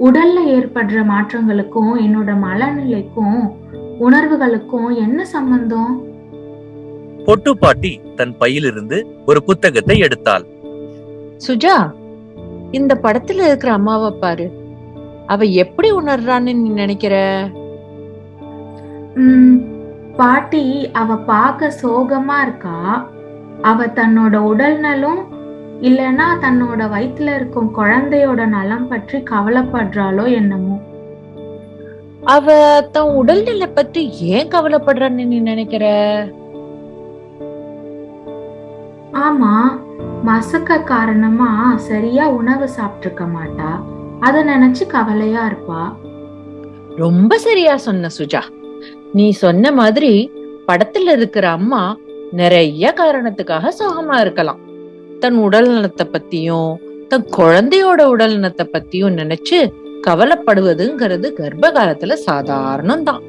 உடல்ல ஏற்படுற மாற்றங்களுக்கும் என்னோட மனநிலைக்கும் உணர்வுகளுக்கும் என்ன சம்பந்தம்? பொட்டு பாட்டி தன் பையிலிருந்து ஒரு புத்தகத்தை எடுத்தாள். சுஜா இந்த படத்துல இருக்கிற அம்மாவை பாரு. அவ எப்படி உணர்றான்னு நீ நினைக்கிற? உம் பாட்டி அவ பார்க்க சோகமா இருக்கா? அவ தன்னோட உடல் நலம் இல்லனா தன்னோட வயித்துல இருக்கும் குழந்தையோட நலம் பற்றி கவலைப்படுறாளோ என்னமோ. அவ தன் உடல்நிலை பத்தி ஏன் கவலைப்படுறான்னு நீ நினைக்கிற? ஆமா மசக்க காரணமா சரியா உணவு சாப்பிட்டிருக்க மாட்டா. அத நினைச்சு கவலையா இருப்பா. ரொம்ப சரியா சொன்ன சுஜா. நீ சொன்ன மாதிரி படத்துல இருக்கிற அம்மா நிறைய காரணத்துக்காக சோகமா இருக்கலாம். தன் உடல் நலத்தை பத்தியும் தன் குழந்தையோட உடல் நலத்தை பத்தியும் நினைச்சு கவலைப்படுவதுங்கிறது கர்ப்ப காலத்துல சாதாரணம் தான்